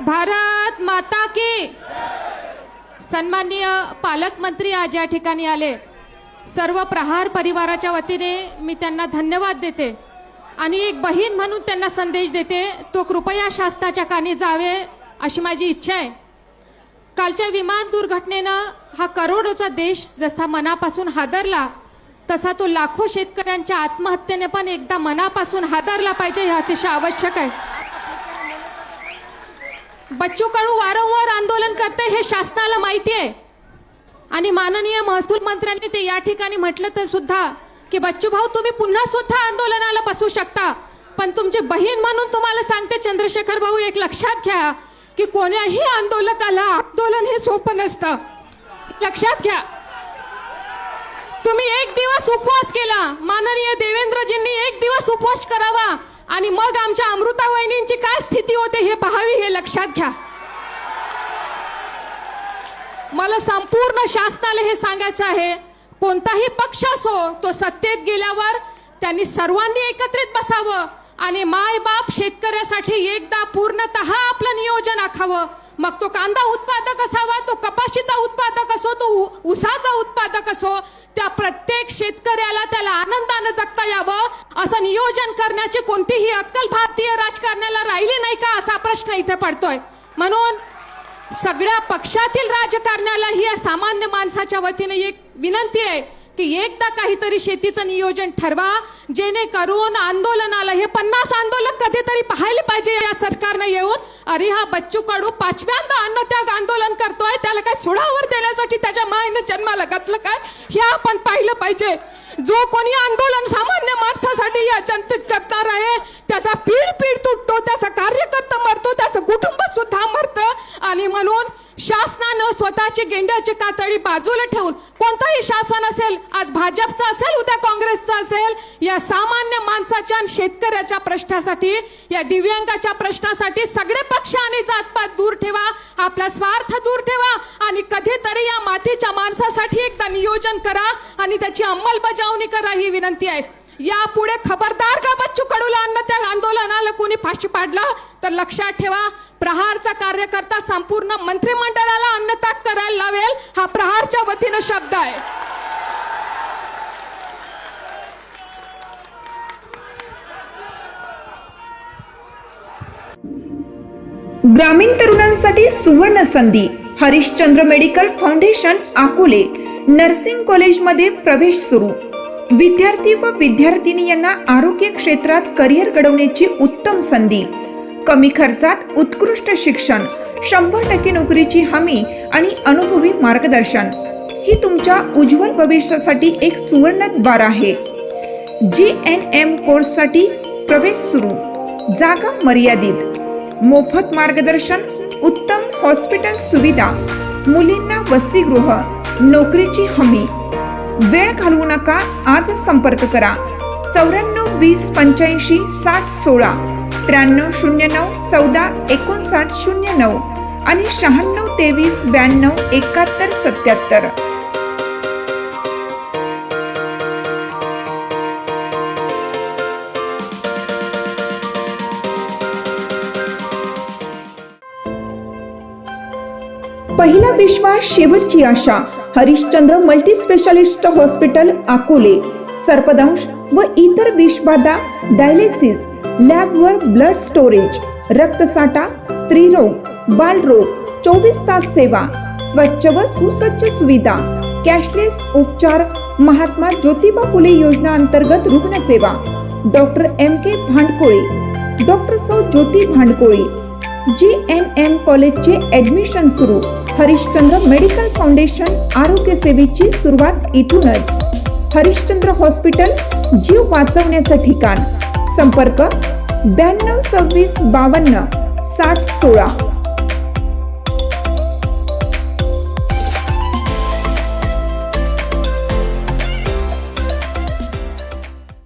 भारत माता की। सन्माननीय पालकमंत्री आज या ठिकाणी आले. सर्व प्रहार परिवाराच्या वतीने मी त्यांना धन्यवाद देते. आणि एक बहीण म्हणून त्यांना संदेश देते तो कृपया शास्त्राच्या कानी जावे अशी माझी इच्छा आहे. कालच्या विमान दुर्घटनेनं हा करोडोचा देश जसा मनापासून हादरला तसा तो लाखो शेतकऱ्यांच्या आत्महत्येने पण एकदा मनापासून हादरला पाहिजे हे अतिशय आवश्यक आहे. बच्चू कडू वारंवार आंदोलन करते हे शासनाला माहिती आहे आणि माननीय महसूल मंत्र्यांनी ते या ठिकाणी म्हटलं तर सुद्धा की बच्चू भाऊ तुम्ही पुन्हा सुद्धा आंदोलनाला बसू शकता. पण तुमची बहीण म्हणून तुम्हाला सांगते चंद्रशेखर भाऊ एक लक्षात घ्या की कोण्याही आंदोलकाला आंदोलन हे सोपं नसतं. लक्षात घ्या. तुम्ही एक दिवस उपवास केला. माननीय देवेंद्रजींनी एक दिवस उपवास करावा. आणि मग आमच्या अमृता वहिनींची काय स्थिती होते हे पाहावी हे लक्षात घ्या. मला संपूर्ण शासनाला हे सांगायचं आहे कोणताही पक्ष असो तो सत्तेत गेल्यावर त्यांनी सर्वांनी एकत्रित बसावं आणि माय बाप शेतकऱ्यासाठी एकदा पूर्णतः आपलं नियोजन आखावं. मग तो कांदा उत्पादक असावा तो कपाशीचा उत्पादक असो तो उसाचा उत्पादक असो त्या प्रत्येक शेतकऱ्याला त्याला आनंदानं जगता यावं असं नियोजन करण्याची कोणतीही अक्कल भारतीय राजकारण्याला राहिली नाही का असा प्रश्न इथे पडतोय. म्हणून सगळ्या पक्षातील राजकारण्याला ही या सामान्य माणसाच्या वतीने एक विनंती आहे. की एकदा काहीतरी शेतीचं नियोजन ठरवा जेणेकरून आंदोलनाला हे पन्नास आंदोलन कधीतरी पाहायला पाहिजे या सरकारनं येऊन अरे हा बच्चू कडू पाचव्यांदा अन्नत्याग आंदोलन करतोय त्याला काय सुडावर देण्यासाठी त्याच्या मायनं जन्माला घातलं काय? हे आपण पाहिलं पाहिजे. जो कोणी आंदोलन सामान्य माणसासाठी या जनतेत करणार आहे त्याचा पीड पीड तुटतो त्याचा कार्यकर्ता मरतो त्याचं कुटुंब सुद्धा मरतं. आणि म्हणून शासनानं स्वतःची गेंड्याची कातडी बाजूला ठेवून कोणताही शासन असेल आज भाजपचं असेल उद्या काँग्रेसचं असेल या सामान्य माणसाच्या आणि शेतकऱ्याच्या प्रश्नासाठी या दिव्यांगाच्या प्रश्नासाठी सगळे पक्ष आणि जातपात दूर ठेवा आपला स्वार्थ दूर ठेवा आणि कधीतरी या मातीच्या माणसासाठी एकदा नियोजन करा आणि त्याची अंमलबजावणी करा ही विनंती आहे. यापुढे खबरदार का बच्चू कडूला अन्न त्या आंदोलनाला कोणी फाशी पाडलं? तर लक्षात ठेवा प्रहारचा कार्यकर्ता संपूर्ण मंत्रिमंडळाला अन्नताक करायला लावेल हा प्रहारच्या वतीनं शब्द आहे. ग्रामीण तरुणांसाठी सुवर्ण संधी Harishchandra medical foundation Akole nursing कॉलेजमध्ये प्रवेश सुरू. विद्यार्थी व विद्यार्थिनी यांना आरोग्य क्षेत्रात करिअर घडवण्याची उत्तम संधी. कमी खर्चात उत्कृष्ट शिक्षण शंभर टक्के नोकरीची हमी आणि अनुभवी मार्गदर्शन. ही तुमच्या उज्ज्वल भविष्यासाठी एक सुवर्ण द्वार आहे. जी एन एम कोर्ससाठी प्रवेश सुरू. जागा मर्यादित. मोफत मार्गदर्शन उत्तम हॉस्पिटल सुविधा मुलींना वसतिगृह नोकरीची हमी. वेळ घालवू नका आज संपर्क करा. चौऱ्याण्णव वीस पंच्याऐंशी साठ सोळा. त्र्याण्णव शून्य नऊ चौदा एकोणसाठ शून्य नऊ आणि शहाण्णव तेवीस ब्याण्णव एकाहत्तर सत्याहत्तर. पहिला विश्वास शेवटची आशा. Harishchandra multi specialist hospital Akole सर्पदंश व इतर विषबाधा डायलिसिस लॅबवर ब्लड स्टोरेज रक्तसाठा स्त्रीरोग बालरोग चोवीस तास सेवा स्वच्छ व सुसज्ज सुविधा कॅशलेस उपचार महात्मा ज्योतिबा फुले योजना अंतर्गत रुग्णसेवा. Doctor M K Bhandkoli doctor सौ Jyoti Bhandkoli G N M कॉलेजचे ॲडमिशन सुरू हरिश्चंद्र मेडिकल फाउंडेशन आरोग्य सेवेची सुरुवात इथूनच. हरिश्चंद्र हॉस्पिटल जीव वाचवण्याचं ठिकाण. संपर्क ब्याण्णव सव्वीस बावन्न साठ सोळा.